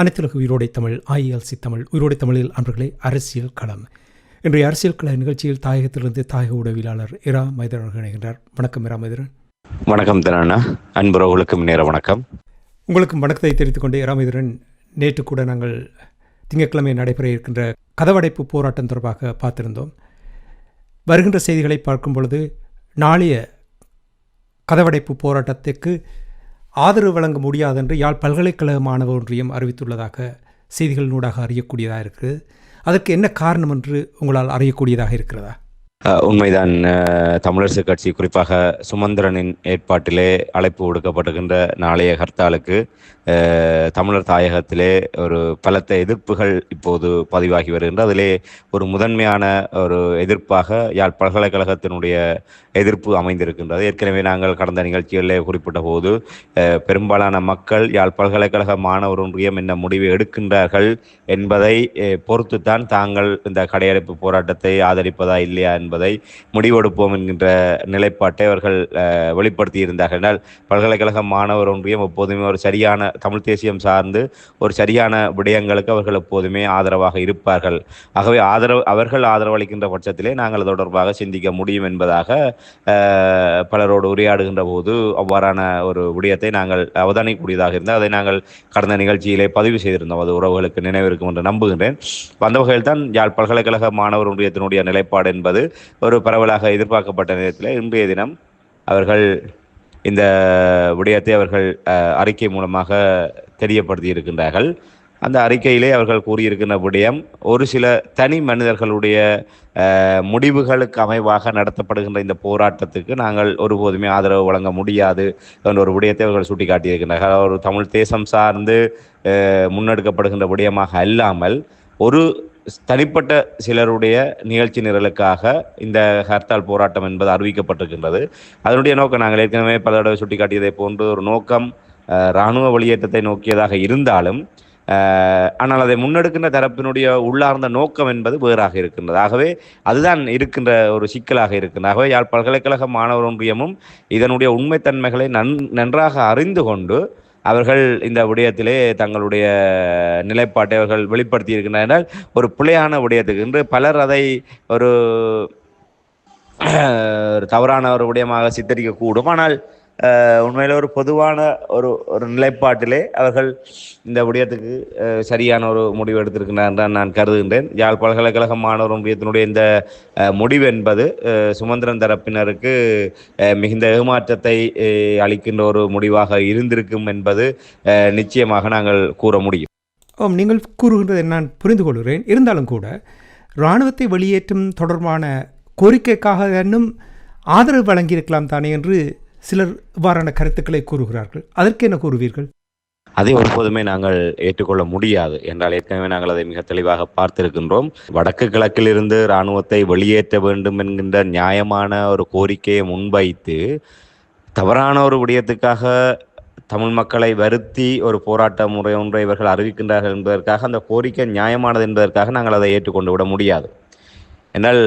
அனைத்துலக உயிரோடை தமிழ் ஐஎல்சி தமிழ் உயிரோடை தமிழில் அன்பர்களே அரசியல் களம். இன்றைய அரசியல் கள நிகழ்ச்சியில் தாயகத்திலிருந்து தாயக உடவியலாளர் இரா மைதரன் இணைகின்றார். வணக்கம் இரா மைதரன். வணக்கம் தினண்ணா அன்புறவுகளுக்கும் நேர வணக்கம். உங்களுக்கும் வணக்கத்தை தெரிவித்துக் கொண்டு இரா மைதரன் நேற்று கூட நாங்கள் திங்கட்கிழமை நடைபெற இருக்கின்ற கதவடைப்பு போராட்டம் தொடர்பாக பார்த்திருந்தோம். வருகின்ற செய்திகளை பார்க்கும் பொழுது நாளைய கதவடைப்பு போராட்டத்திற்கு ஆதரவு வழங்க முடியாது என்று யாழ் பல்கலைக்கழக மாணவர் ஒன்றியம் அறிவித்துள்ளதாக செய்திகளினூடாக அறியக்கூடியதாக இருக்குது அதற்கு என்ன காரணம் என்று உங்களால் அறியக்கூடியதாக இருக்கிறதா? உண்மைதான். தமிழரசு கட்சி குறிப்பாக சுமந்திரனின் ஏற்பாட்டிலே அழைப்பு கொடுக்கப்படுகின்ற நாளைய ஹர்த்தாலுக்கு தமிழர் தாயகத்திலே ஒரு பலத்த எதிர்ப்புகள் இப்போது பதிவாகி வருகின்ற அதிலே ஒரு முதன்மையான ஒரு எதிர்ப்பாக யாழ் பல்கலைக்கழகத்தினுடைய எதிர்ப்பு அமைந்திருக்கின்றது. ஏற்கனவே நாங்கள் கடந்த நிகழ்ச்சிகளிலே குறிப்பிட்ட போது பெரும்பாலான மக்கள் யாழ் பல்கலைக்கழக மாணவர் ஒன்றியம் என்ன முடிவை எடுக்கின்றார்கள் என்பதை பொறுத்துத்தான் தாங்கள் இந்த கடையடைப்பு போராட்டத்தை ஆதரிப்பதா இல்லையா என்பதை முடிவெடுப்போம் என்கின்ற நிலைப்பாட்டை அவர்கள் வெளிப்படுத்தியிருந்தார்கள். என்றால் பல்கலைக்கழக மாணவர் ஒன்றியம் எப்போதுமே ஒரு சரியான தமிழ் தேசியம் சார்ந்து ஒரு சரியான விடயங்களுக்கு அவர்கள் எப்போதுமே ஆதரவாக இருப்பார்கள். ஆகவே ஆதரவு அவர்கள் ஆதரவு அளிக்கின்ற பட்சத்திலே நாங்கள் அது தொடர்பாக சிந்திக்க முடியும் என்பதாக பலரோடு உரையாடுகின்ற போது அவ்வாறான ஒரு விடயத்தை நாங்கள் அவதானிக்கக்கூடியதாக இருந்தால் அதை நாங்கள் கடந்த நிகழ்ச்சியிலே பதிவு செய்திருந்தோம். அது உறவுகளுக்கு நினைவிருக்கும் என்று நம்புகின்றேன். அந்த வகையில் தான் யாழ் பல்கலைக்கழக மாணவர் ஒன்றியத்தினுடைய நிலைப்பாடு என்பது ஒரு பரவலாக எதிர்பார்க்கப்பட்ட நேரத்தில் இன்றைய தினம் அவர்கள் இந்த விடயத்தை அவர்கள் அறிக்கை மூலமாக தெரியப்படுத்தி இருக்கின்றார்கள் அந்த அறிக்கையிலே அவர்கள் கூறியிருக்கின்ற விடயம் ஒரு சில தனி மனிதர்களுடைய முடிவுகளுக்கு அமைவாக நடத்தப்படுகின்ற இந்த போராட்டத்துக்கு நாங்கள் ஒருபோதுமே ஆதரவு வழங்க முடியாது என்ற ஒரு விடயத்தை அவர்கள் சுட்டிக்காட்டியிருக்கின்றார்கள். ஒரு தமிழ் தேசம் சார்ந்து முன்னெடுக்கப்படுகின்ற விடயமாக அல்லாமல் ஒரு தனிப்பட்ட சிலருடைய நிகழ்ச்சி நிரலுக்காக இந்த ஹர்த்தால் போராட்டம் என்பது அறிவிக்கப்பட்டிருக்கின்றது. அதனுடைய நோக்கம் நாங்கள் ஏற்கனவே பல தடவை சுட்டிக்காட்டியதை போன்று ஒரு நோக்கம் இராணுவ வெளியேற்றத்தை நோக்கியதாக இருந்தாலும் ஆனால் அதை முன்னெடுக்கின்ற தரப்பினுடைய உள்ளார்ந்த நோக்கம் என்பது வேறாக இருக்கின்றது. ஆகவே அதுதான் இருக்கின்ற ஒரு சிக்கலாக இருக்கின்றது. ஆகவே யாழ் பல்கலைக்கழக மாணவர் ஒன்றியமும் இதனுடைய உண்மைத்தன்மைகளை நன் நன்றாக அறிந்து கொண்டு அவர்கள் இந்த விடயத்திலே தங்களுடைய நிலைப்பாட்டை அவர்கள் வெளிப்படுத்தி இருக்கின்றனர் என்றால் ஒரு பிழையான விடயத்துக்கு இன்று பலர் அதை ஒரு ஒரு தவறான ஒரு விடயமாக சித்தரிக்கக்கூடும். ஆனால் உண்மையில் ஒரு பொதுவான ஒரு ஒரு நிலைப்பாட்டிலே அவர்கள் இந்த விடயத்துக்கு சரியான ஒரு முடிவு எடுத்திருக்கிறார் தான் நான் கருதுகின்றேன். யாழ் பல்கலைக்கழக மாணவர் ஒன்றியத்தினுடைய இந்த முடிவு என்பது சுமந்திரன் தரப்பினருக்கு மிகுந்த ஏமாற்றத்தை அளிக்கின்ற ஒரு முடிவாக இருந்திருக்கும் என்பது நிச்சயமாக நாங்கள் கூற முடியும். ஆம் நீங்கள் கூறுகின்றதை நான் புரிந்து கொள்கிறேன். இருந்தாலும் கூட இராணுவத்தை வெளியேற்றும் தொடர்பான கோரிக்கைக்காக இன்னும் ஆதரவு வழங்கியிருக்கலாம் தானே என்று சிலர் இவ்வாறான கருத்துக்களை கூறுகிறார்கள். அதற்கு என்ன கூறுவீர்கள்? அதை ஒருபோதுமே நாங்கள் ஏற்றுக்கொள்ள முடியாது. என்றால் ஏற்கனவே நாங்கள் அதை மிக தெளிவாக பார்த்திருக்கின்றோம். வடக்கு கிழக்கிலிருந்து இராணுவத்தை வெளியேற்ற வேண்டும் என்கின்ற நியாயமான ஒரு கோரிக்கையை முன்வைத்து தவறான ஒரு விடயத்துக்காக தமிழ் மக்களை வருத்தி ஒரு போராட்ட முறை ஒன்றை இவர்கள் அறிவிக்கின்றார்கள் என்பதற்காக அந்த கோரிக்கை நியாயமானது என்பதற்காக நாங்கள் அதை ஏற்றுக்கொண்டு விட முடியாது. என்றால்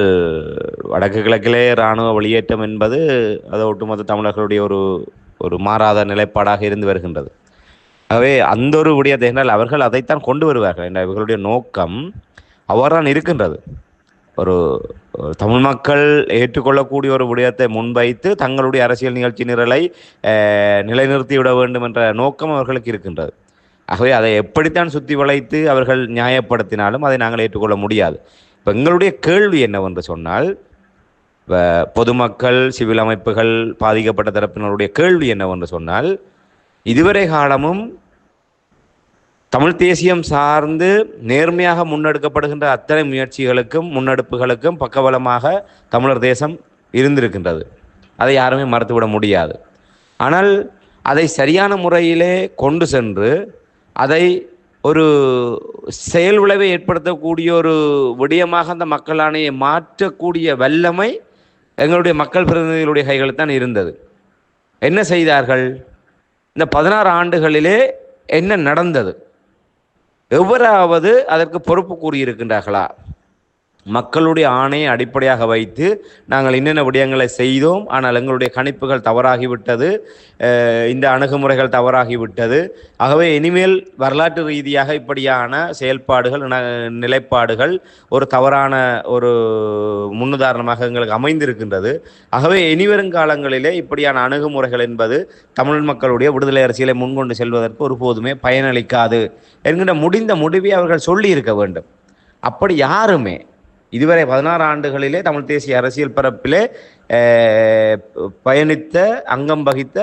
வடக்கு கிழக்கிலே இராணுவ வெளியேற்றம் என்பது அது ஒட்டுமொத்த தமிழர்களுடைய ஒரு ஒரு மாறாத நிலைப்பாடாக இருந்து வருகின்றது ஆகவே அந்த ஒரு விடயத்தை என்றால் அவர்கள் அதைத்தான் கொண்டு வருவார்கள் என்ற இவர்களுடைய நோக்கம் அவர்தான் இருக்கின்றது ஒரு தமிழ் மக்கள் ஏற்றுக்கொள்ளக்கூடிய ஒரு விடயத்தை முன்வைத்து தங்களுடைய அரசியல் நிகழ்ச்சி நிரலை நிலைநிறுத்திவிட வேண்டும் என்ற நோக்கம் அவர்களுக்கு இருக்கின்றது ஆகவே அதை எப்படித்தான் சுற்றி வளைத்து அவர்கள் நியாயப்படுத்தினாலும் அதை நாங்கள் ஏற்றுக்கொள்ள முடியாது இப்போ எங்களுடைய கேள்வி என்னவென்று சொன்னால் இப்போ பொதுமக்கள் சிவில் அமைப்புகள் பாதிக்கப்பட்ட தரப்பினருடைய கேள்வி என்னவென்று சொன்னால் இதுவரை காலமும் தமிழ் தேசியம் சார்ந்து நேர்மையாக முன்னெடுக்கப்படுகின்ற அத்தனை முயற்சிகளுக்கும் முன்னெடுப்புகளுக்கும் பக்கபலமாக தமிழர் தேசம் இருந்திருக்கின்றது. அதை யாருமே மறுத்துவிட முடியாது. ஆனால் அதை சரியான முறையிலே கொண்டு சென்று அதை ஒரு செயல் விளைவை ஏற்படுத்தக்கூடிய ஒரு விடயமாக அந்த மக்கள் ஆணையை மாற்றக்கூடிய வல்லமை எங்களுடைய மக்கள் பிரதிநிதிகளுடைய கைகளில் தான் இருந்தது. என்ன செய்தார்கள்? இந்த பதினாறு ஆண்டுகளிலே என்ன நடந்தது? எவ்வளவு அதற்கு பொறுப்பு கூறியிருக்கின்றார்களா? மக்களுடைய ஆணையை அடிப்படையாக வைத்து நாங்கள் என்னென்ன விடயங்களை செய்தோம் ஆனால் எங்களுடைய கணிப்புகள் தவறாகிவிட்டது இந்த அணுகுமுறைகள் தவறாகிவிட்டது. ஆகவே இனிமேல் வரலாற்று ரீதியாக இப்படியான செயல்பாடுகள் ந- நிலைப்பாடுகள் ஒரு தவறான ஒரு முன்னுதாரணமாக எங்களுக்கு அமைந்திருக்கின்றது. ஆகவே இனிவரும் காலங்களிலே இப்படியான அணுகுமுறைகள் என்பது தமிழ் மக்களுடைய விடுதலை அரசியலை முன்கொண்டு செல்வதற்கு ஒருபோதுமே பயனளிக்காது என்கின்ற முடிந்த முடிவை அவர்கள் சொல்லியிருக்க வேண்டும். அப்படி யாருமே இதுவரை பதினாறு ஆண்டுகளிலே தமிழ் தேசிய அரசியல் பரப்பிலே பயணித்த அங்கம் வகித்த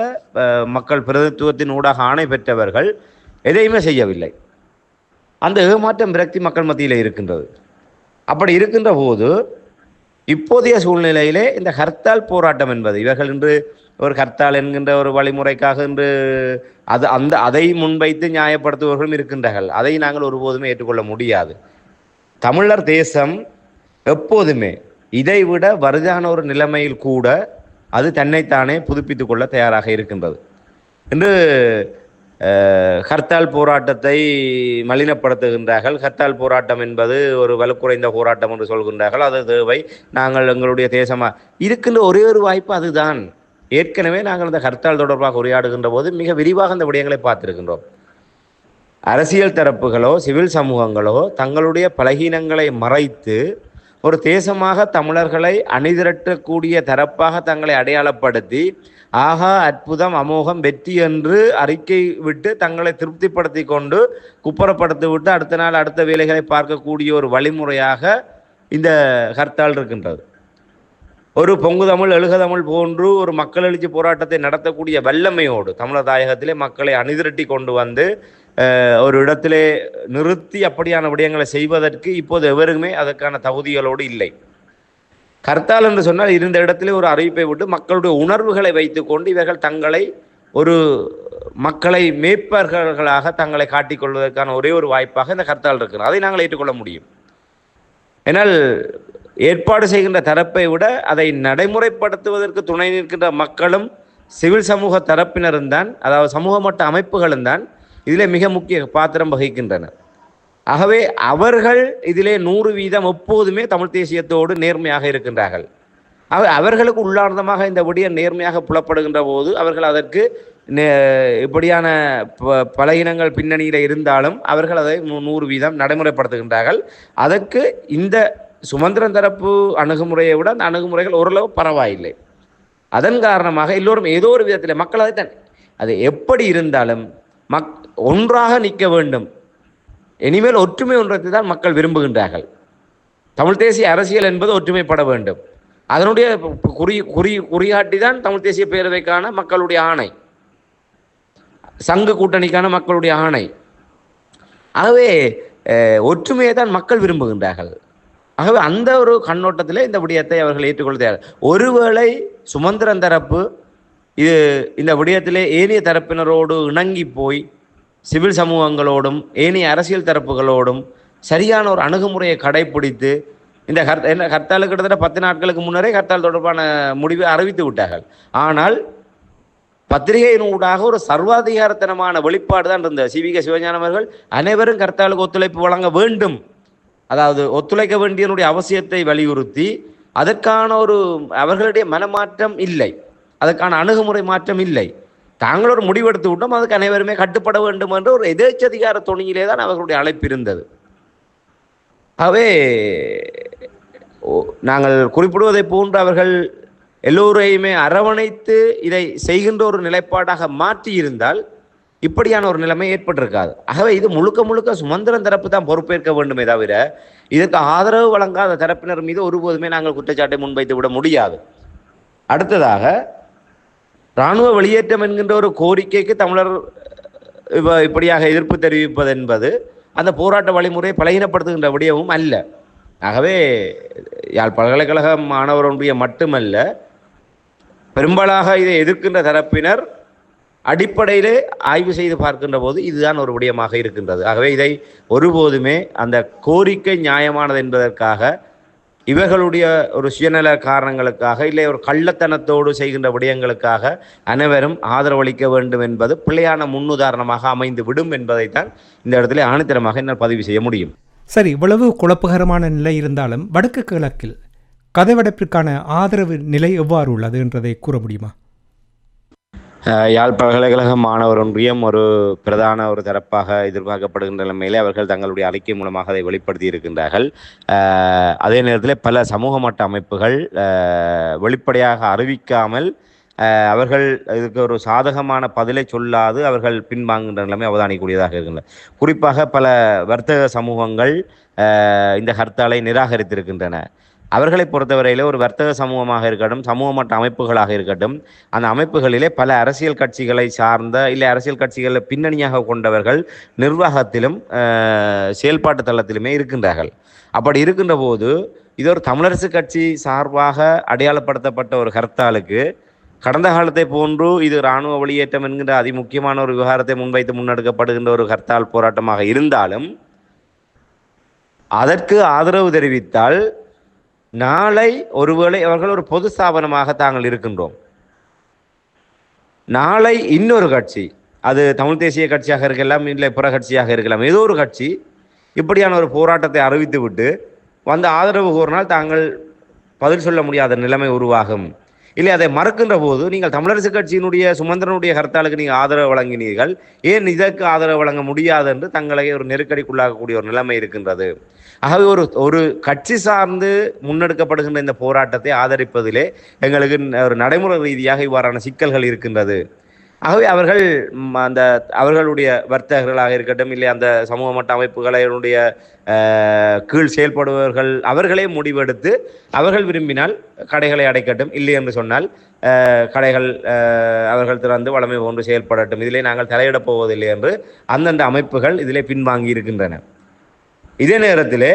மக்கள் பிரதித்துவத்தின் ஊடாக ஆணை பெற்றவர்கள் எதையுமே செய்யவில்லை. அந்த ஏமாற்றம் விரக்தி மக்கள் மத்தியில் இருக்கின்றது. அப்படி இருக்கின்ற போது இப்போதைய சூழ்நிலையிலே இந்த ஹர்த்தால் போராட்டம் என்பது இவர்கள் இன்று ஒரு ஹர்த்தால் என்கின்ற ஒரு வழிமுறைக்காக இன்று அது அந்த அதை முன்வைத்து நியாயப்படுத்துபவர்களும் இருக்கின்றார்கள். அதை நாங்கள் ஒருபோதுமே ஏற்றுக்கொள்ள முடியாது. தமிழர் தேசம் எப்போதுமே இதைவிட வறுதான ஒரு நிலைமையில் கூட அது தன்னைத்தானே புதுப்பித்து கொள்ள தயாராக இருக்கின்றது. இன்று ஹர்த்தால் போராட்டத்தை மலினப்படுத்துகின்றார்கள். ஹர்த்தால் போராட்டம் என்பது ஒரு வலுக்குறைந்த போராட்டம் என்று சொல்கின்றார்கள். அது தேவை. நாங்கள் எங்களுடைய தேசமாக இருக்கின்ற ஒரே ஒரு வாய்ப்பு அதுதான். ஏற்கனவே நாங்கள் இந்த ஹர்த்தால் தொடர்பாக உரையாடுகின்ற போது மிக விரிவாக இந்த விடயங்களை பார்த்திருக்கின்றோம். அரசியல் தரப்புகளோ சிவில் சமூகங்களோ தங்களுடைய பலகீனங்களை மறைத்து ஒரு தேசமாக தமிழர்களை அணிதிரட்டக்கூடிய தரப்பாக தங்களை அடையாளப்படுத்தி ஆகா அற்புதம் அமோகம் வெற்றி என்று அறிக்கை விட்டு தங்களை திருப்திப்படுத்தி கொண்டு குப்புறப்படுத்தி விட்டு அடுத்த நாள் அடுத்த வேலைகளை பார்க்கக்கூடிய ஒரு வழிமுறையாக இந்த ஹர்த்தால் இருக்கின்றது. ஒரு பொங்கு தமிழ் எழுக தமிழ் போன்று ஒரு மக்கள் எழுச்சி போராட்டத்தை நடத்தக்கூடிய வல்லமையோடு தமிழர் தாயகத்திலே மக்களை அணிதிரட்டி கொண்டு வந்து ஒரு இடத்திலே நிறுத்தி அப்படியான விடயங்களை செய்வதற்கு இப்போது எவருமே அதற்கான தகுதிகளோடு இல்லை. கர்த்தால் என்று சொன்னால் இருந்த இடத்திலே ஒரு அறிவிப்பை விட்டு மக்களுடைய உணர்வுகளை வைத்துக்கொண்டு இவர்கள் தங்களை ஒரு மக்களை மேய்ப்பர்களாக தங்களை காட்டிக்கொள்வதற்கான ஒரே ஒரு வாய்ப்பாக இந்த கர்த்தால் இருக்கிறது அதை நாங்கள் ஏற்றுக்கொள்ள முடியும். ஏனால் ஏற்பாடு செய்கின்ற தரப்பை விட அதை நடைமுறைப்படுத்துவதற்கு துணை நிற்கின்ற மக்களும் சிவில் சமூக தரப்பினரும் தான் அதாவது சமூக மட்ட அமைப்புகளும் தான் இதிலே மிக முக்கிய பாத்திரம் வகிக்கின்றனர் ஆகவே அவர்கள் இதிலே நூறு வீதம் எப்போதுமே தமிழ் தேசியத்தோடு நேர்மையாக இருக்கின்றார்கள். ஆக அவர்களுக்கு உள்ளார்ந்தமாக இந்த விடயம் நேர்மையாக புலப்படுகின்ற போது அவர்கள் அதற்கு நே- இப்படியான ப- இனங்கள் பின்னணியில் இருந்தாலும் அவர்கள் அதை நூறு வீதம் நடைமுறைப்படுத்துகின்றார்கள். அதற்கு இந்த சுமந்திரன் தரப்பு அணுகுமுறையை விட அந்த அணுகுமுறைகள் ஓரளவு பரவாயில்லை. அதன் காரணமாக எல்லோரும் ஏதோ ஒரு விதத்தில் மக்கள் அதை தான் அது எப்படி இருந்தாலும் மக் ஒன்றாக நிற்க வேண்டும். இனிமேல் ஒற்றுமை ஒன்றத்தை தான் மக்கள் விரும்புகின்றார்கள். தமிழ் தேசிய அரசியல் என்பது ஒற்றுமைப்பட வேண்டும். அதனுடைய குறி குறி குறிகாட்டி தான் தமிழ் தேசிய பேரவைக்கான மக்களுடைய ஆணை. சங்க கூட்டணிக்கான மக்களுடைய ஆணை. ஆகவே ஒற்றுமையை தான் மக்கள் விரும்புகின்றார்கள். ஆகவே அந்த ஒரு கண்ணோட்டத்தில் இந்த விடயத்தை அவர்கள் ஏற்றுக்கொள்கிறார்கள். ஒருவேளை சுமந்திரன் தரப்பு இது இந்த விடயத்திலே ஏனைய தரப்பினரோடு இணங்கி போய் சிவில் சமூகங்களோடும் ஏனைய அரசியல் தரப்புகளோடும் சரியான ஒரு அணுகுமுறையை கடைபிடித்து இந்த ஹர் என்ன ஹர்த்தாலு கிட்டத்தட்ட பத்து நாட்களுக்கு முன்னரே ஹர்த்தால் தொடர்பான முடிவை அறிவித்து விட்டார்கள். ஆனால் பத்திரிகையினூடாக ஒரு சர்வாதிகாரத்தனமான வெளிப்பாடு தான் இருந்த சிவிக சிவஞானம் அவர்கள் அனைவரும் கர்த்தாலுக்கு ஒத்துழைப்பு வழங்க வேண்டும். அதாவது ஒத்துழைக்க வேண்டியனுடைய அவசியத்தை வலியுறுத்தி அதற்கான ஒரு அவர்களுடைய மனமாற்றம் இல்லை. அதற்கான அணுகுமுறை மாற்றம் இல்லை. தாங்கள் ஒரு முடிவெடுத்து விட்டோம் அதுக்கு அனைவருமே கட்டுப்பட வேண்டும் என்ற ஒரு எதேச்சதிகார துணியிலே தான் அவர்களுடைய அழைப்பு இருந்தது. ஆகவே ஓ- நாங்கள் குறிப்பிடுவதை போன்று அவர்கள் எல்லோரையுமே அரவணைத்து இதை செய்கின்ற ஒரு நிலைப்பாடாக மாற்றி இருந்தால் இப்படியான ஒரு நிலைமை ஏற்பட்டிருக்காது. ஆகவே இது முழுக்க முழுக்க சுமந்திரன் தரப்பு தான் பொறுப்பேற்க வேண்டுமே தவிர இதற்கு ஆதரவு வழங்காத தரப்பினர் மீது ஒருபோதுமே நாங்கள் குற்றச்சாட்டை முன்வைத்து விட முடியாது. அடுத்ததாக இராணுவ வெளியேற்றம் என்கின்ற ஒரு கோரிக்கைக்கு தமிழர் இப்படியாக எதிர்ப்பு தெரிவிப்பது என்பது அந்த போராட்ட வழிமுறையை பலகீனப்படுத்துகின்ற விடயமும் அல்ல. ஆகவே யாழ் பல்கலைக்கழக மாணவர் ஒன்றிய மட்டுமல்ல பெரும்பாலாக இதை எதிர்க்கின்ற தரப்பினர் அடிப்படையிலே ஆய்வு செய்து பார்க்கின்ற போது இதுதான் ஒரு விடயமாக இருக்கின்றது. ஆகவே இதை ஒருபோதுமே அந்த கோரிக்கை நியாயமானது என்பதற்காக இவர்களுடைய ஒரு சுயநல காரணங்களுக்காக இல்லை ஒரு கள்ளத்தனத்தோடு செய்கின்ற விடயங்களுக்காக அனைவரும் ஆதரவளிக்க வேண்டும் என்பது பிள்ளையான முன்னுதாரணமாக அமைந்து விடும் என்பதைத்தான் இந்த இடத்துல ஆணித்தரமாக என்னால் பதிவு செய்ய முடியும். சரி இவ்வளவு குழப்பகரமான நிலை இருந்தாலும் வடக்கு கிழக்கில் கதவடைப்பிற்கான ஆதரவு நிலை எவ்வாறு உள்ளது என்றதை கூற முடியுமா? யாழ் பல்கலைக்கழக மாணவர் ஒன்றியம் ஒரு பிரதான ஒரு தரப்பாக எதிர்பார்க்கப்படுகின்ற நிலைமையிலே அவர்கள் தங்களுடைய அறிக்கை மூலமாக அதை வெளிப்படுத்தி இருக்கின்றார்கள். அதே நேரத்தில் பல சமூக மட்ட அமைப்புகள் வெளிப்படையாக அறிவிக்காமல் அவர்கள் இதுக்கு ஒரு சாதகமான பதிலை சொல்லாது அவர்கள் பின்வாங்குகின்ற நிலைமை அவதானிக்கூடியதாக இருக்கின்றன. குறிப்பாக பல வர்த்தக சமூகங்கள் இந்த ஹர்த்தாலை நிராகரித்திருக்கின்றன. அவர்களை பொறுத்தவரையிலே ஒரு வர்த்தக சமூகமாக இருக்கட்டும் சமூக மட்ட அமைப்புகளாக இருக்கட்டும் அந்த அமைப்புகளிலே பல அரசியல் கட்சிகளை சார்ந்த இல்லை அரசியல் கட்சிகளை பின்னணியாக கொண்டவர்கள் நிர்வாகத்திலும் செயல்பாட்டு தளத்திலுமே இருக்கின்றார்கள். அப்படி இருக்கின்ற போது இது ஒரு தமிழரசு கட்சி சார்பாக அடையாளப்படுத்தப்பட்ட ஒரு ஹர்த்தாலுக்கு கடந்த காலத்தை போன்று இது இராணுவ வெளியேற்றம் என்கின்ற அதிமுக்கியமான ஒரு விவகாரத்தை முன்வைத்து முன்னெடுக்கப்படுகின்ற ஒரு ஹர்த்தால் போராட்டமாக இருந்தாலும் அதற்கு ஆதரவு தெரிவித்தால் நாளை ஒருவேளை அவர்கள் ஒரு பொது ஸ்தாபனமாக தாங்கள் இருக்கின்றோம். நாளை இன்னொரு கட்சி அது தமிழ் தேசிய கட்சியாக இருக்கலாம் இல்லை பிற கட்சியாக இருக்கலாம் ஏதோ ஒரு கட்சி இப்படியான ஒரு போராட்டத்தை அறிவித்து விட்டு வந்து ஆதரவு கோரினால் தாங்கள் பதில் சொல்ல முடியாத நிலைமை உருவாகும். இல்லை அதை மறக்கின்ற போது நீங்கள் தமிழரசு கட்சியினுடைய சுமந்திரனுடைய கருத்தாளுக்கு நீங்கள் ஆதரவு வழங்கினீர்கள். ஏன் இதற்கு ஆதரவு வழங்க முடியாது என்று தங்களை ஒரு நெருக்கடிக்குள்ளாகக்கூடிய ஒரு நிலைமை இருக்கின்றது. ஆகவே ஒரு ஒரு கட்சி சார்ந்து முன்னெடுக்கப்படுகின்ற இந்த போராட்டத்தை ஆதரிப்பதிலே எங்களுக்கு ஒரு நடைமுறை ரீதியாக இவ்வாறான சிக்கல்கள் இருக்கின்றது. ஆகவே அவர்கள் அந்த அவர்களுடைய வர்த்தகர்களாக இருக்கட்டும் இல்லை அந்த சமூக மட்ட அமைப்புகளுடைய கீழ் செயல்படுபவர்கள் அவர்களே முடிவெடுத்து அவர்கள் விரும்பினால் கடைகளை அடைக்கட்டும். இல்லை என்று சொன்னால் கடைகள் அவர்கள் திறந்து வளமை போன்று செயல்படட்டும். இதிலே நாங்கள் தலையிடப் போவதில்லை என்று அந்தந்த அமைப்புகள் இதிலே பின்வாங்கி இருக்கின்றன. இதே நேரத்தில்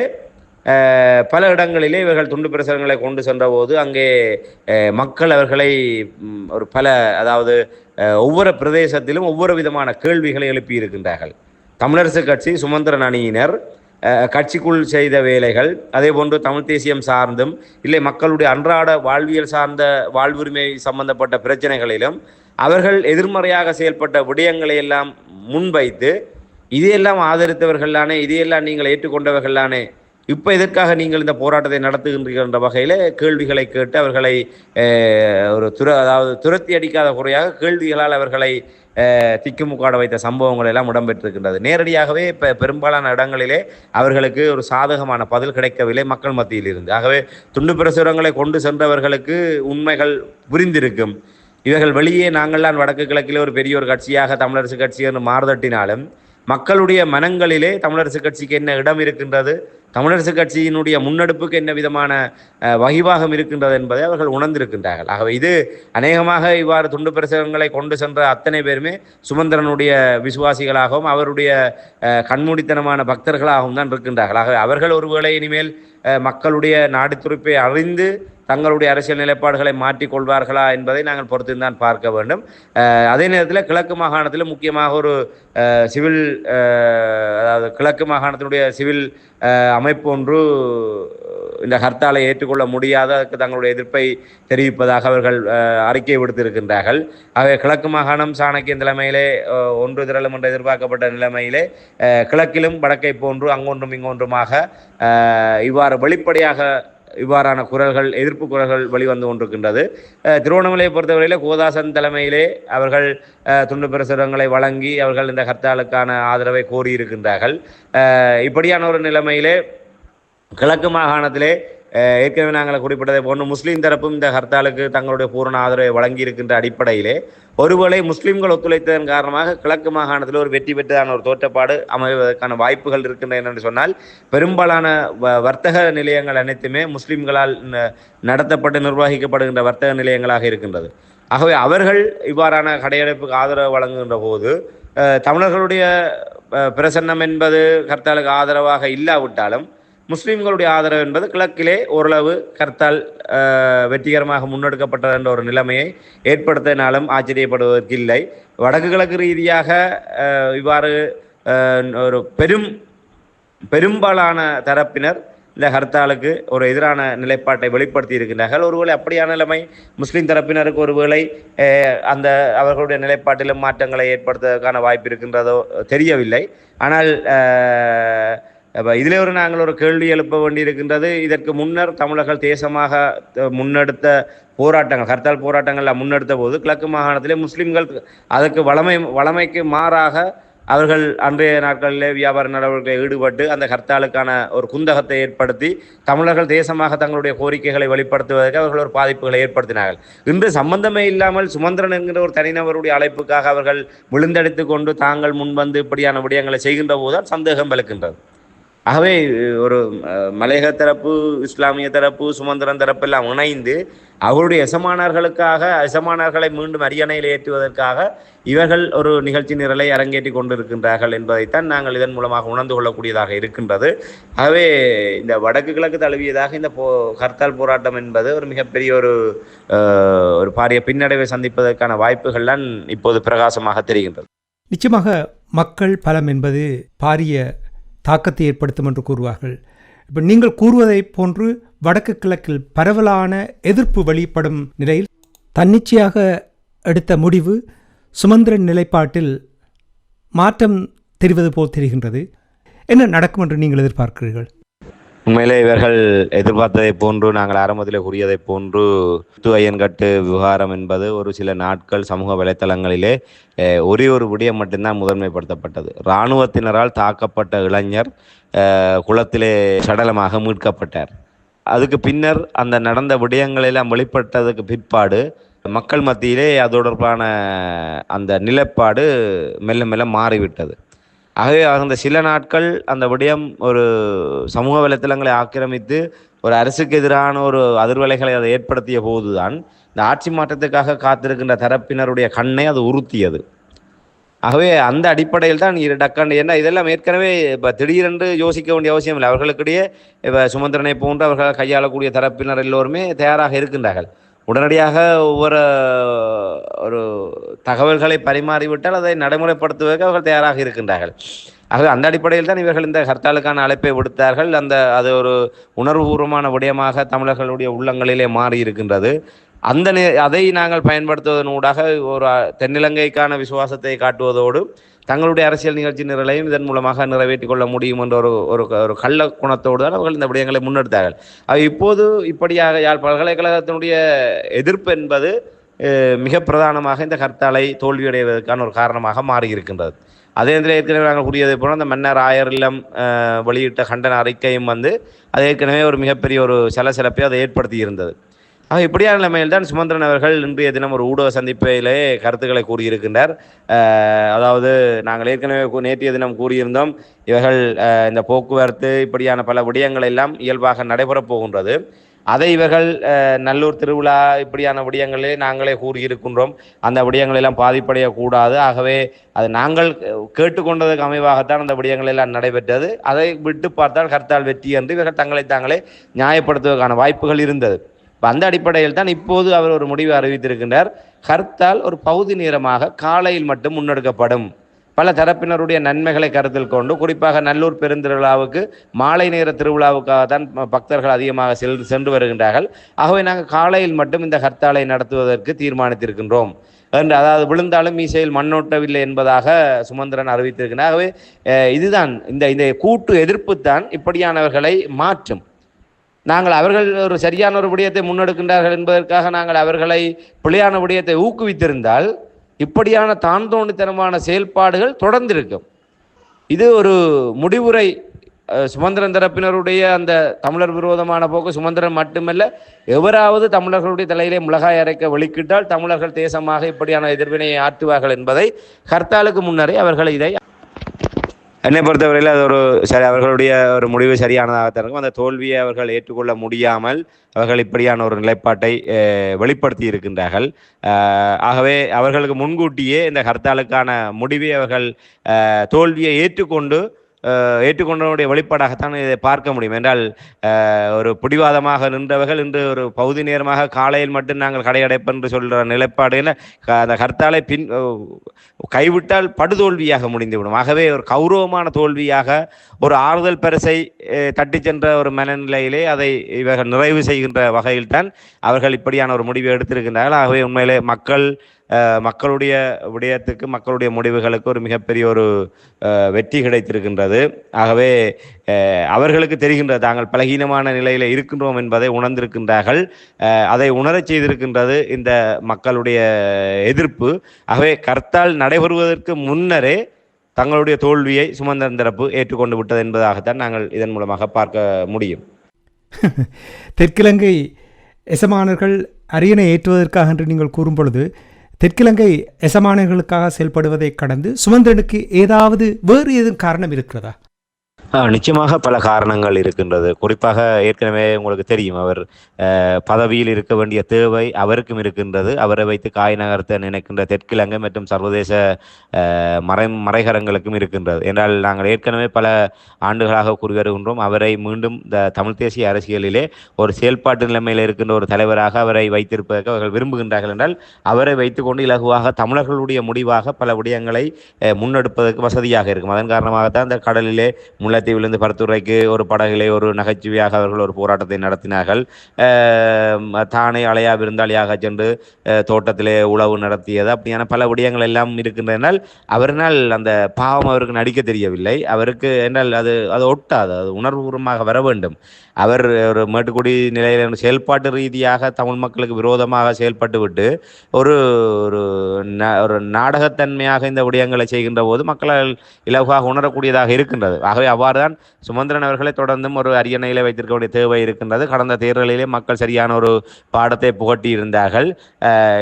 பல இடங்களிலே இவர்கள் துண்டு பிரசுரங்களை கொண்டு சென்றபோது அங்கே மக்கள் அவர்களை ஒரு பல அதாவது ஒவ்வொரு பிரதேசத்திலும் ஒவ்வொரு விதமான கேள்விகளை எழுப்பி இருக்கின்றார்கள் தமிழரசு கட்சி சுமந்திரன் அணியினர் கட்சிக்குள் செய்த வேலைகள் அதே போன்று தமிழ் தேசியம் சார்ந்தும் இல்லை மக்களுடைய அன்றாட வாழ்வியல் சார்ந்த வாழ்வுரிமை சம்பந்தப்பட்ட பிரச்சனைகளிலும் அவர்கள் எதிர்மறையாக செயல்பட்ட விடயங்களை எல்லாம் முன்வைத்து இதையெல்லாம் ஆதரித்தவர்களானே இதையெல்லாம் நீங்கள் ஏற்றுக்கொண்டவர்களானே இப்போ எதற்காக நீங்கள் இந்த போராட்டத்தை நடத்துகின்றீர்கள் என்ற வகையில் கேள்விகளை கேட்டு அவர்களை ஒரு துர அதாவது துரத்தி அடிக்காத குறையாக கேள்விகளால் அவர்களை திக்குமுக்காட வைத்த சம்பவங்கள் எல்லாம் இடம்பெற்றிருக்கின்றது. நேரடியாகவே இப்போ பெரும்பாலான இடங்களிலே அவர்களுக்கு ஒரு சாதகமான பதில் கிடைக்கவில்லை மக்கள் மத்தியில் இருந்து. ஆகவே துண்டு பிரசுரங்களை கொண்டு சென்றவர்களுக்கு உண்மைகள் புரிந்திருக்கும். இவர்கள் வெளியே நாங்கள்லாம் வடக்கு கிழக்கிலே ஒரு பெரிய ஒரு கட்சியாக தமிழரசு கட்சி என்று மாறுதட்டினாலும் மக்களுடைய மனங்களிலே தமிழரசு கட்சிக்கு என்ன இடம் இருக்கின்றது? தமிழரசு கட்சியினுடைய முன்னெடுப்புக்கு என்ன விதமான வகிவாகம் இருக்கின்றது என்பதை அவர்கள் உணர்ந்திருக்கின்றார்கள். ஆகவே இது அநேகமாக இவ்வாறு துண்டு பிரசவங்களை கொண்டு சென்ற அத்தனை பேருமே சுமந்திரனுடைய விசுவாசிகளாகவும் அவருடைய கண்மூடித்தனமான பக்தர்களாகவும் தான் இருக்கின்றார்கள். ஆகவே அவர்கள் ஒருவேளை இனிமேல் மக்களுடைய நாடு துருப்பை அறிந்து தங்களுடைய அரசியல் நிலைப்பாடுகளை மாற்றிக்கொள்வார்களா என்பதை நாங்கள் பொறுத்திருந்தான் பார்க்க வேண்டும். அதே நேரத்தில் கிழக்கு மாகாணத்தில் முக்கியமாக ஒரு சிவில் அதாவது கிழக்கு மாகாணத்தினுடைய சிவில் அமைப்பு ஒன்று இந்த ஹர்த்தாலை ஏற்றுக்கொள்ள முடியாத தங்களுடைய எதிர்ப்பை தெரிவிப்பதாக அவர்கள் அறிக்கை விடுத்திருக்கின்றார்கள். ஆகவே கிழக்கு மாகாணம் சாணக்கிய நிலைமையிலே ஒன்று திரளும் என்று எதிர்பார்க்கப்பட்ட நிலைமையிலே கிழக்கிலும் வடக்கை போன்று அங்கொன்றும் இங்கொன்றுமாக இவ்வாறு வெளிப்படையாக இவ்வாறான குரல்கள் எதிர்ப்பு குரல்கள் வெளிவந்து கொண்டிருக்கின்றது. திருவண்ணாமலையை பொறுத்தவரையில் கோதாசன் தலைமையிலே அவர்கள் துண்டு பிரசுரங்களை வழங்கி அவர்கள் இந்த ஹர்த்தாலுக்கான ஆதரவை கோரியிருக்கின்றார்கள். இப்படியான ஒரு நிலைமையிலே கிழக்கு மாகாணத்திலே ஏற்கனவே நாங்கள் குறிப்பிட்டதை போன்று முஸ்லீம் தரப்பும் இந்த ஹர்த்தாலுக்கு தங்களுடைய பூரண ஆதரவை வழங்கி இருக்கின்ற அடிப்படையிலே ஒருவேளை முஸ்லீம்கள் ஒத்துழைத்ததன் காரணமாக கிழக்கு மாகாணத்தில் ஒரு வெற்றி பெற்றதான ஒரு தோற்றப்பாடு அமைவதற்கான வாய்ப்புகள் இருக்கின்றன என்று சொன்னால் பெரும்பாலான வ- வர்த்தக நிலையங்கள் அனைத்துமே முஸ்லீம்களால் ந- நடத்தப்பட்டு நிர்வகிக்கப்படுகின்ற வர்த்தக நிலையங்களாக இருக்கின்றது. ஆகவே அவர்கள் இவ்வாறான கடையடைப்புக்கு ஆதரவு வழங்குகின்ற போது தமிழர்களுடைய பிரசன்னம் என்பது கர்த்தாலுக்கு ஆதரவாக இல்லாவிட்டாலும் முஸ்லீம்களுடைய ஆதரவு என்பது கிழக்கிலே ஓரளவு கர்த்தால் வெற்றிகரமாக முன்னெடுக்கப்பட்டது என்ற ஒரு நிலைமையை ஏற்படுத்தினாலும் ஆச்சரியப்படுவதற்கு இல்லை வடக்கு கிழக்கு ரீதியாக இவ்வாறு ஒரு பெரும் பெரும்பாலான தரப்பினர் இந்த ஹர்த்தாலுக்கு ஒரு எதிரான நிலைப்பாட்டை வெளிப்படுத்தி இருக்கின்றார்கள். ஒருவேளை அப்படியான நிலைமை முஸ்லீம் தரப்பினருக்கு ஒருவேளை அந்த அவர்களுடைய நிலைப்பாட்டிலும் மாற்றங்களை ஏற்படுத்துவதற்கான வாய்ப்பு இருக்கின்றதோ தெரியவில்லை. ஆனால் இப்போ அப்போ இதிலே ஒரு நாங்கள் ஒரு கேள்வி எழுப்ப வேண்டியிருக்கின்றது. இதற்கு முன்னர் தமிழர்கள் தேசமாக முன்னெடுத்த போராட்டங்கள் ஹர்த்தால் போராட்டங்களில் முன்னெடுத்த போது கிழக்கு மாகாணத்திலே முஸ்லீம்கள் அதற்கு வளமை வளமைக்கு மாறாக அவர்கள் அன்றைய நாட்களிலே வியாபார நடவடிக்கைகளில் ஈடுபட்டு அந்த ஹர்த்தாலுக்கான ஒரு குந்தகத்தை ஏற்படுத்தி தமிழர்கள் தேசமாக தங்களுடைய கோரிக்கைகளை வெளிப்படுத்துவதற்கு அவர்கள் ஒரு பாதிப்புகளை ஏற்படுத்தினார்கள். இன்று சம்பந்தமே இல்லாமல் சுமந்திரன் என்கிற ஒரு தனிநபருடைய அழைப்புக்காக அவர்கள் விழுந்தடித்து கொண்டு தாங்கள் முன்வந்து இப்படியான விடயங்களை செய்கின்ற போதுதான் சந்தேகம் விளக்கின்றது ஆகவே ஒரு மலையக தரப்பு இஸ்லாமிய தரப்பு சுமந்திரன் தரப்பு எல்லாம் இணைந்து அவருடைய எசமானர்களுக்காக எசமானர்களை மீண்டும் அரியணையில் ஏற்றுவதற்காக இவர்கள் ஒரு நிகழ்ச்சி நிரலை அரங்கேற்றி கொண்டிருக்கின்றார்கள் என்பதைத்தான் நாங்கள் இதன் மூலமாக உணர்ந்து கொள்ளக்கூடியதாக இருக்கின்றது. ஆகவே இந்த வடக்கு கிழக்கு தழுவியதாக இந்த போ ஹர்த்தால் போராட்டம் என்பது ஒரு மிகப்பெரிய ஒரு ஒரு பாரிய பின்னடைவை சந்திப்பதற்கான வாய்ப்புகள்லாம் இப்போது பிரகாசமாக தெரிகின்றது. நிச்சயமாக மக்கள் பலம் என்பது பாரிய தாக்கத்தை ஏற்படுத்தும் என்று கூறுவார்கள். இப்போ நீங்கள் கூறுவதைப் போன்று வடக்கு கிழக்கில் பரவலான எதிர்ப்பு வெளிப்படும் நிலையில் தன்னிச்சையாக எடுத்த முடிவு சுமந்திரன் நிலைப்பாட்டில் மாற்றம் தெரிவது போல் தெரிகின்றது. என்ன நடக்கும் என்று நீங்கள் எதிர்பார்க்கிறீர்கள்? உண்மையிலே இவர்கள் எதிர்பார்த்ததை போன்று நாங்கள் ஆரம்பத்திலே கூறியதை போன்று முத்து ஐயன்கட்டு விவகாரம் என்பது ஒரு சில நாட்கள் சமூக வலைத்தளங்களிலே ஒரே ஒரு விடயம் மட்டும்தான் முதன்மைப்படுத்தப்பட்டது. இராணுவத்தினரால் தாக்கப்பட்ட இளைஞர் குளத்திலே சடலமாக மீட்கப்பட்டார். அதுக்கு பின்னர் அந்த நடந்த விடயங்களெல்லாம் வெளிப்பட்டதுக்கு பிற்பாடு மக்கள் மத்தியிலே அது தொடர்பான அந்த நிலைப்பாடு மெல்ல மெல்ல மாறிவிட்டது. ஆகவே அந்த சில நாட்கள் அந்த விடயம் ஒரு சமூக வலைத்தளங்களை ஆக்கிரமித்து ஒரு அரசுக்கு எதிரான ஒரு அதிர்வலைகளை அதை ஏற்படுத்திய போதுதான் இந்த ஆட்சி மாற்றத்துக்காக காத்திருக்கின்ற தரப்பினருடைய கண்ணை அது உறுத்தியது. ஆகவே அந்த அடிப்படையில் தான் இரு டக்கன் ஏன்னா இதெல்லாம் ஏற்கனவே இப்போ திடீரென்று யோசிக்க வேண்டிய அவசியம் இல்லை. அவர்களுக்கிடையே இப்போ சுமந்திரனை போன்று அவர்கள் கையாளக்கூடிய தரப்பினர் எல்லோருமே தயாராக இருக்கின்றார்கள். உடனடியாக ஒவ்வொரு ஒரு தகவல்களை பரிமாறிவிட்டால் அதை நடைமுறைப்படுத்துவதற்கு அவர்கள் தயாராக இருக்கின்றார்கள். ஆக அந்த அடிப்படையில் தான் இவர்கள் இந்த ஹர்த்தாலுக்கான அழைப்பை விடுத்தார்கள். அந்த அது ஒரு உணர்வுபூர்வமான விடயமாக தமிழர்களுடைய உள்ளங்களிலே மாறி இருக்கின்றது. அந்த நே அதை நாங்கள் பயன்படுத்துவதனூடாக ஒரு தென்னிலங்கைக்கான விசுவாசத்தை காட்டுவதோடு தங்களுடைய அரசியல் நிகழ்ச்சி நிரலையும் இதன் மூலமாக நிறைவேற்றிக் கொள்ள முடியும் என்ற ஒரு ஒரு ஒரு கள்ள குணத்தோடு தான் அவர்கள் இந்த விடயங்களை முன்னெடுத்தார்கள். அவை இப்போது இப்படியாக யாழ் பல்கலைக்கழகத்தினுடைய எதிர்ப்பு என்பது மிக பிரதானமாக இந்த ஹர்த்தாலை தோல்வியடைவதற்கான ஒரு காரணமாக மாறி இருக்கின்றது அதே நேரத்தில் ஏற்கனவே நாங்கள் கூறியதை போல அந்த மன்னர் ஆயர் இல்லம் வெளியிட்ட கண்டன அறிக்கையும் வந்து அது ஏற்கனவே ஒரு மிகப்பெரிய ஒரு சலசலப்பை அதை ஏற்படுத்தி இருந்தது ஆக இப்படியான நிலைமையில் தான் சுமந்திரன் அவர்கள் இன்றைய தினம் ஒரு ஊடக சந்திப்பிலே கருத்துக்களை கூறியிருக்கின்றார். அதாவது நாங்கள் ஏற்கனவே கூ- நேற்றைய தினம் கூறியிருந்தோம் இவர்கள் இந்த போக்குவரத்து இப்படியான பல விடயங்கள் எல்லாம் இயல்பாக நடைபெறப் போகின்றது. அதை இவர்கள் நல்லூர் திருவிழா இப்படியான விடயங்களே நாங்களே கூறியிருக்கின்றோம். அந்த விடயங்கள் எல்லாம் பாதிப்படையக்கூடாது ஆகவே அது நாங்கள் கேட்டுக்கொண்டதுக்கு அமைவாகத்தான் அந்த விடயங்கள் எல்லாம் நடைபெற்றது. அதை விட்டு பார்த்தால் கர்த்தால் வெற்றி என்று இவர்கள் தங்களை தாங்களே நியாயப்படுத்துவதற்கான வாய்ப்புகள் இருந்தது. இப்போ அந்த அடிப்படையில் தான் இப்போது அவர் ஒரு முடிவை அறிவித்திருக்கின்றார். ஹர்த்தால் ஒரு பகுதி நேரமாக காலையில் மட்டும் முன்னெடுக்கப்படும். பல தரப்பினருடைய நன்மைகளை கருத்தில் கொண்டு குறிப்பாக நல்லூர் பெருந்திருவிழாவுக்கு மாலை நேர திருவிழாவுக்காக தான் பக்தர்கள் அதிகமாக செல் சென்று வருகின்றார்கள். ஆகவே நாங்கள் காலையில் மட்டும் இந்த ஹர்த்தாலை நடத்துவதற்கு தீர்மானித்திருக்கின்றோம். என்று அதாவது விழுந்தாலும் மீசையில் மண்ணோட்டவில்லை என்பதாக சுமந்திரன் அறிவித்திருக்கிறார். ஆகவே இதுதான் இந்த இந்த கூட்டு எதிர்ப்பு தான் இப்படியானவர்களை மாற்றும். நாங்கள் அவர்கள் ஒரு சரியான ஒரு விடயத்தை முன்னெடுக்கின்றார்கள் என்பதற்காக நாங்கள் அவர்களை பிழையான விடயத்தை ஊக்குவித்திருந்தால் இப்படியான தான் தோண்டித்தனமான செயல்பாடுகள் தொடர்ந்து இருக்கும் இது ஒரு முடிவுரை சுமந்திரன் தரப்பினருடைய அந்த தமிழர் விரோதமான போக்கு. சுமந்திரன் மட்டுமல்ல எவராவது தமிழர்களுடைய தலையிலே மிளகாய் அரைக்க வெளிக்கிட்டால் தமிழர்கள் தேசமாக இப்படியான எதிர்வினையை ஆற்றுவார்கள் என்பதை ஹர்த்தாலுக்கு முன்னரே அவர்கள் இதை என்னை பொறுத்தவரையில் அது ஒரு சரி அவர்களுடைய ஒரு முடிவு சரியானதாக இருக்கும். அந்த தோல்வியை அவர்கள் ஏற்றுக்கொள்ள முடியாமல் அவர்கள் இப்படியான ஒரு நிலைப்பாட்டை வெளிப்படுத்தி இருக்கின்றார்கள். ஆகவே அவர்களுக்கு முன்கூட்டியே இந்த ஹர்த்தாலுக்கான முடிவை அவர்கள் தோல்வியை ஏற்றுக்கொண்டு ஏற்றுக்கொண்டவனுடைய வெளிப்பாடாகத்தான் இதை பார்க்க முடியும். என்றால் ஒரு பிடிவாதமாக நின்றவர்கள் இன்று ஒரு பகுதி நேரமாக காலையில் மட்டும் நாங்கள் கடையடைப்பு என்று சொல்கிற நிலைப்பாடுகள் க- அந்த கர்த்தாலை பின் கைவிட்டால் படுதோல்வியாக முடிந்துவிடும். ஆகவே ஒரு கௌரவமான தோல்வியாக ஒரு ஆறுதல் பரிசை தட்டி தட்டிச் சென்ற ஒரு மனநிலையிலே அதை இவர்கள் நிறைவு செய்கின்ற வகையில் தான் அவர்கள் இப்படியான ஒரு முடிவை எடுத்திருக்கின்றார்கள். ஆகவே உண்மையிலே மக்கள் மக்களுடைய விடயத்துக்கு மக்களுடைய முடிவுகளுக்கு ஒரு மிகப்பெரிய ஒரு வெற்றி கிடைத்திருக்கின்றது. ஆகவே அவர்களுக்கு தெரிகின்றது தாங்கள் பலகீனமான நிலையில் இருக்கின்றோம் என்பதை உணர்ந்திருக்கின்றார்கள். அதை உணரச் செய்திருக்கின்றது இந்த மக்களுடைய எதிர்ப்பு. ஆகவே கர்த்தால் நடைபெறுவதற்கு முன்னரே தங்களுடைய தோல்வியை சுமந்திரன் தரப்பு ஏற்றுக்கொண்டு விட்டது என்பதாகத்தான் நாங்கள் இதன் மூலமாக பார்க்க முடியும். தெற்கிழங்கை எசமானர்கள் அரியணை ஏற்றுவதற்காக என்று நீங்கள் கூறும் பொழுது தெற்கிலங்கை எசமானர்களுக்காக செயல்படுவதை கடந்து சுமந்திரனுக்கு ஏதாவது வேறு எதுவும் காரணம் இருக்கிறதா? நிச்சயமாக பல காரணங்கள் இருக்கின்றது. குறிப்பாக ஏற்கனவே உங்களுக்கு தெரியும் அவர் பதவியில் இருக்க வேண்டிய தேவை அவருக்கும் இருக்கின்றது. அவரை வைத்து காய் நகர்த்த நினைக்கின்ற தெற்கிழங்கை மற்றும் சர்வதேச மறை மறைகரங்களுக்கும் இருக்கின்றது. என்றால் நாங்கள் ஏற்கனவே பல ஆண்டுகளாக கூறி வருகின்றோம் அவரை மீண்டும் இந்த தமிழ் தேசிய அரசியலிலே ஒரு செயல்பாட்டு நிலைமையில் இருக்கின்ற ஒரு தலைவராக அவரை வைத்திருப்பதற்கு அவர்கள் விரும்புகின்றார்கள் என்றால் அவரை வைத்துக்கொண்டு இலகுவாக தமிழர்களுடைய முடிவாக பல விடயங்களை முன்னெடுப்பதற்கு வசதியாக இருக்கும். அதன் காரணமாகத்தான் இந்த கடலிலே முல்லைத்தீவிலிருந்து பருத்துறைக்கு ஒரு படகிலே ஒரு நகைச்சுவையாக அவர்கள் ஒரு போராட்டத்தை நடத்தினார்கள். தானே அலையா விருந்தாளியாக சென்று தோட்டத்திலே உழவு நடத்தியது. அப்படியான பல விடயங்கள் எல்லாம் இருக்கின்றனால். அவரினால் அந்த பாவம் அவருக்கு நடிக்க தெரியவில்லை. அவருக்கு என்றால் அது அது ஒட்டாது. அது உணர்வுபூர்வமாக வர வேண்டும். அவர் ஒரு மேட்டுக்குடி நிலையில் செயல்பாட்டு ரீதியாக தமிழ் மக்களுக்கு விரோதமாக செயல்பட்டு விட்டு ஒரு ஒரு ந- ஒரு நாடகத்தன்மையாக இந்த விடயங்களை செய்கின்ற போது மக்களால் இலவாக உணரக்கூடியதாக இருக்கின்றது. ஆகவே அவ்வாறு தான் சுமந்திரன் அவர்களை தொடர்ந்தும் ஒரு அரியணையில் வைத்திருக்க வேண்டிய தேவை இருக்கின்றது. கடந்த தேர்தலிலே மக்கள் சரியான ஒரு பாடத்தை புகட்டி இருந்தார்கள்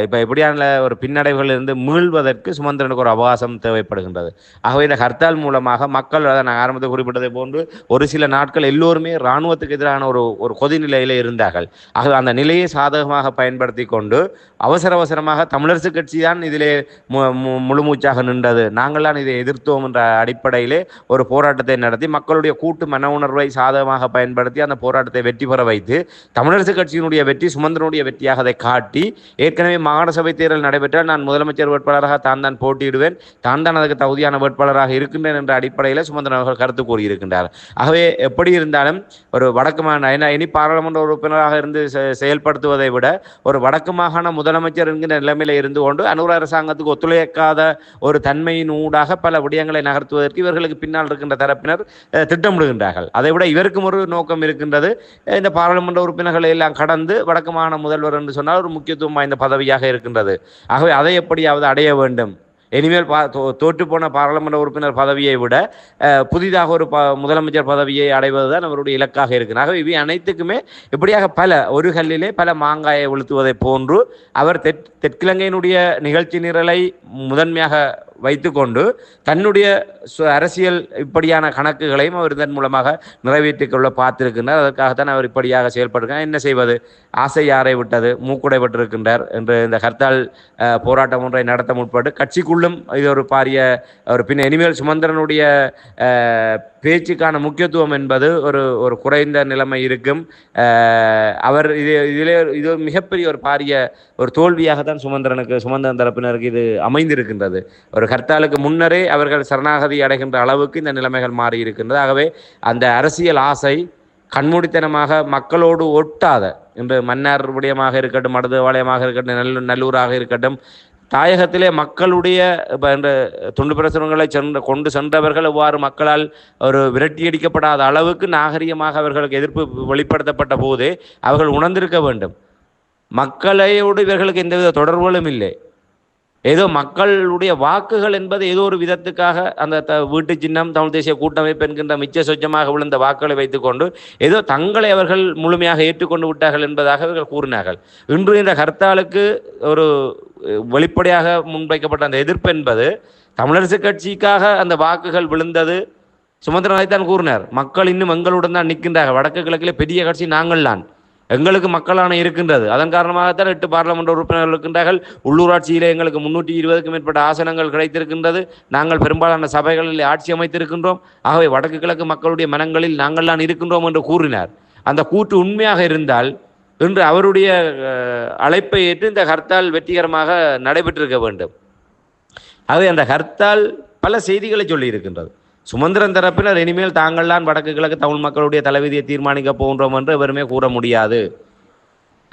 இப்போ இப்படியான ஒரு பின்னடைவுகளிலிருந்து மீள்வதற்கு சுமந்திரனுக்கு ஒரு அவகாசம் தேவைப்படுகின்றது. ஆகவே இந்த ஹர்த்தால் மூலமாக மக்கள் அதை நான் ஆரம்பத்தில் குறிப்பிட்டதை போன்று ஒரு சில நாட்கள் எல்லோருமே இராணுவத்துக்கு எதிரான ஒரு ஒரு கொதிநிலையில் இருந்தார்கள். ஆக அந்த நிலையை சாதகமாக பயன்படுத்தி கொண்டு அவசர அவசரமாக தமிழரசு கட்சி தான் இதிலே முழுமூச்சாக நின்றது. நாங்கள் தான் இதை எதிர்த்தோம் என்ற அடிப்படையிலே ஒரு போராட்டத்தை நடத்தி மக்களுடைய கூட்டு மன உணர்வை சாதகமாக பயன்படுத்தி அந்த போராட்டத்தை வெற்றி பெற வைத்து தமிழரசு கட்சியினுடைய வெற்றி சுமந்திரனுடைய வெற்றியாக அதை காட்டி ஏற்கனவே மாகாண சபை தேர்தல் நடைபெற்றால் நான் முதலமைச்சர் வேட்பாளராக தான் தான் போட்டியிடுவேன் தான் தான் அதுக்கு தகுதியான வேட்பாளராக இருக்கின்றேன் என்ற அடிப்படையில் சுமந்திரன் அவர்கள் கருத்து கூறியிருக்கின்றார். ஆகவே எப்படி இருந்தாலும் ஒரு வட வடக்கு மாகாண இனி பாராளுமன்ற உறுப்பினராக இருந்து செ- செயல்படுத்துவதை விட ஒரு வடக்கு மாகாண முதலமைச்சர் என்கிற நிலைமையில இருந்து கொண்டு அனுர அரசாங்கத்துக்கு ஒத்துழைக்காத ஒரு தன்மையின் ஊடாக பல விடயங்களை நகர்த்துவதற்கு இவர்களுக்கு பின்னால் இருக்கின்ற தரப்பினர் திட்டமிடுகின்றார்கள். அதை விட இவருக்கும் ஒரு நோக்கம் இருக்கின்றது இந்த பாராளுமன்ற உறுப்பினர்களை எல்லாம் கடந்து வடக்கு மாகாண முதல்வர் என்று சொன்னால் ஒரு முக்கியத்துவம் வாய்ந்த பதவியாக இருக்கின்றது. ஆகவே அதை எப்படியாவது அடைய வேண்டும்? இனிமேல் பா தோ- தோற்றுப்போன பாராளுமன்ற உறுப்பினர் பதவியை விட புதிதாக ஒரு ப முதலமைச்சர் பதவியை அடைவதுதான் அவருடைய இலக்காக இருக்கு ஆகவே இவை அனைத்துக்குமே இப்படியாக பல ஒரு கல்லிலே பல மாங்காயை உளுத்துவதை போன்று அவர் தெற் தெற்கிழங்கையினுடைய நிகழ்ச்சி நிரலை முதன்மையாக வைத்துக்கொண்டு தன்னுடைய சு- அரசியல் இப்படியான கணக்குகளையும் அவர் இதன் மூலமாக நிறைவேற்றிக் கொள்ள பார்த்திருக்கின்றார். அதற்காகத்தான் அவர் இப்படியாக செயல்படுகிறார் என்ன செய்வது? ஆசை யாரை விட்டது? மூக்குடைப்பட்டிருக்கின்றார் என்று இந்த ஹர்த்தால் போராட்டம் ஒன்றை நடத்த முற்பட்டு கட்சிக்குள்ளும் இது ஒரு பாரிய ஒரு பின் இனிமேல் சுமந்திரனுடைய பேச்சுக்கான முக்கியத்துவம் என்பது ஒரு ஒரு குறைந்த நிலைமை இருக்கும். அவர் இது இதிலே இது மிகப்பெரிய ஒரு பாரிய ஒரு தோல்வியாகத்தான் சுமந்திரனுக்கு சுமந்திரன் தரப்பினருக்கு இது அமைந்திருக்கின்றது. ஒரு ஹர்த்தாலுக்கு முன்னரே அவர்கள் சரணாகதி அடைகின்ற அளவுக்கு இந்த நிலைமைகள் மாறி இருக்கின்றது ஆகவே அந்த அரசியல் ஆசை கண்மூடித்தனமாக மக்களோடு ஒட்டாத இன்று மன்னார் விடயமாக இருக்கட்டும் மடுதவாளையமாக இருக்கட்டும் நல்லூர் நல்லூராக இருக்கட்டும் தாயகத்திலே மக்களுடைய இப்போ இந்த துண்டு பிரசுரங்களை சென்று கொண்டு சென்றவர்கள் இவ்வாறு மக்களால் ஒரு விரட்டியடிக்கப்படாத அளவுக்கு நாகரிகமாக அவர்களுக்கு எதிர்ப்பு வெளிப்படுத்தப்பட்ட போதே அவர்கள் உணர்ந்திருக்க வேண்டும். மக்களையோடு இவர்களுக்கு எந்தவித தொடர்புகளும் இல்லை. ஏதோ மக்களுடைய வாக்குகள் என்பது ஏதோ ஒரு விதத்துக்காக அந்த த வீட்டு சின்னம் தமிழ் தேசிய கூட்டமைப்பு என்கின்ற மிச்ச சொச்சமாக விழுந்த வாக்குகளை வைத்துக்கொண்டு ஏதோ தங்களை அவர்கள் முழுமையாக ஏற்றுக்கொண்டு விட்டார்கள் என்பதாக அவர்கள் கூறினார்கள். இன்று இந்த ஹர்த்தாலுக்கு ஒரு வெளிப்படையாக முன்வைக்கப்பட்ட அந்த எதிர்ப்பு என்பது தமிழரசு கட்சிக்காக அந்த வாக்குகள் விழுந்தது சுமந்திரனாய்த்தான் கூறினார். மக்கள் இன்னும் எங்களுடன் தான் நிற்கின்றார்கள். வடக்கு கிழக்கிலே பெரிய கட்சி நாங்கள் தான் எங்களுக்கு மக்களான இருக்கின்றது. அதன் காரணமாகத்தான் எட்டு பாராளுமன்ற உறுப்பினர்கள் இருக்கின்றார்கள். உள்ளூராட்சியிலே எங்களுக்கு முன்னூற்றி இருபதுக்கும் மேற்பட்ட ஆசனங்கள் கிடைத்திருக்கின்றது. நாங்கள் பெரும்பாலான சபைகளில் ஆட்சி அமைத்திருக்கின்றோம். ஆகவே வடக்கு கிழக்கு மக்களுடைய மனங்களில் நாங்கள் தான் இருக்கின்றோம் என்று கூறினார். அந்த கூற்று உண்மையாக இருந்தால் இன்று அவருடைய அழைப்பை ஏற்று இந்த ஹர்த்தால் வெற்றிகரமாக நடைபெற்றிருக்க வேண்டும். ஆகவே அந்த ஹர்த்தால் பல செய்திகளை சொல்லி இருக்கின்றது சுமந்திரன் தரப்பினர் இனிமேல் தாங்கள்தான் வடக்கு கிழக்கு தமிழ் மக்களுடைய தலைவிதியை தீர்மானிக்க போகின்றோம் என்று எவருமே கூற முடியாது.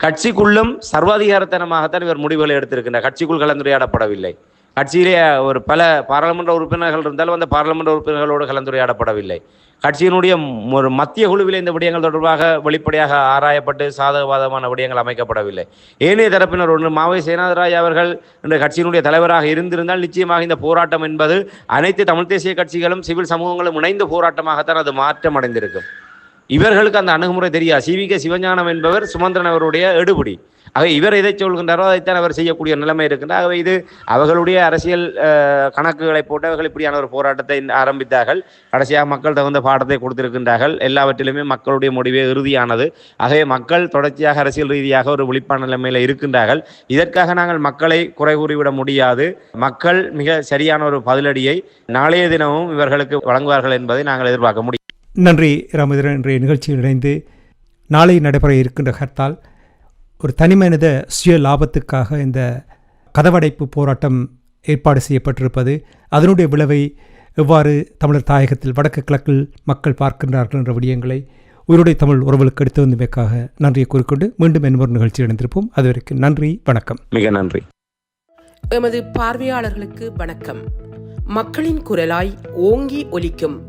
கட்சிக்குள்ளும் சர்வாதிகாரத்தனமாகத்தான் இவர் முடிவுகளை எடுத்திருக்கின்றார். கட்சிக்குள் கலந்துரையாடப்படவில்லை. கட்சியிலே ஒரு பல பாராளுமன்ற உறுப்பினர்கள் இருந்தாலும் அந்த பாராளுமன்ற உறுப்பினர்களோடு கலந்துரையாடப்படவில்லை. கட்சியினுடைய ஒரு மத்திய குழுவில் இந்த விடயங்கள் தொடர்பாக வெளிப்படையாக ஆராயப்பட்டு சாதகவாதமான விடயங்கள் அமைக்கப்படவில்லை. ஏனைய தரப்பினர் ஒன்று மாவை சேனாதராய் அவர்கள் இந்த கட்சியினுடைய தலைவராக இருந்திருந்தால் நிச்சயமாக இந்த போராட்டம் என்பது அனைத்து தமிழ் தேசிய கட்சிகளும் சிவில் சமூகங்களும் இணைந்த போராட்டமாகத்தான் அது மாற்றம் அடைந்திருக்கும். இவர்களுக்கு அந்த அணுகுமுறை தெரியாது. சிவிக சிவஞானம் என்பவர் சுமந்திரன் அவருடைய எடுபடி. ஆகவே இவர் எதை சொல்கின்றாரோ அதைத்தான் அவர் செய்யக்கூடிய நிலைமை இருக்கின்றார் ஆகவே இது அவர்களுடைய அரசியல் கணக்குகளை போட்டு அவர்கள் இப்படியான ஒரு போராட்டத்தை ஆரம்பித்தார்கள். கடைசியாக மக்கள் தகுந்த பாடத்தை கொடுத்திருக்கின்றார்கள். எல்லாவற்றிலுமே மக்களுடைய முடிவே இறுதியானது. ஆகவே மக்கள் தொடர்ச்சியாக அரசியல் ரீதியாக ஒரு விழிப்பான நிலைமையில் இருக்கின்றார்கள். இதற்காக நாங்கள் மக்களை குறை கூறிவிட முடியாது. மக்கள் மிக சரியான ஒரு பதிலடியை நாளைய தினமும் இவர்களுக்கு வழங்குவார்கள் என்பதை நாங்கள் எதிர்பார்க்க முடியும். நன்றி ராமேந்திரன். இன்றைய நிகழ்ச்சியில் இணைந்து நாளை நடைபெற இருக்கின்ற ஹர்த்தால் ஒரு தனிமனித சுய லாபத்துக்காக இந்த கதவடைப்பு போராட்டம் ஏற்பாடு செய்யப்பட்டிருப்பது அதனுடைய விளைவை எவ்வாறு தமிழர் தாயகத்தில் வடக்கு கிழக்கில் மக்கள் பார்க்கின்றார்கள் என்ற விடயங்களை உயிருடைய தமிழ் உறவுகளுக்கு எடுத்து வந்தமைக்காக நன்றியை கூறிக்கொண்டு மீண்டும் இன்னொரு நிகழ்ச்சியில் இணைந்திருப்போம். அதுவரைக்கும் நன்றி வணக்கம். மிக நன்றி. எமது பார்வையாளர்களுக்கு வணக்கம். மக்களின் குரலாய் ஓங்கி ஒலிக்கும்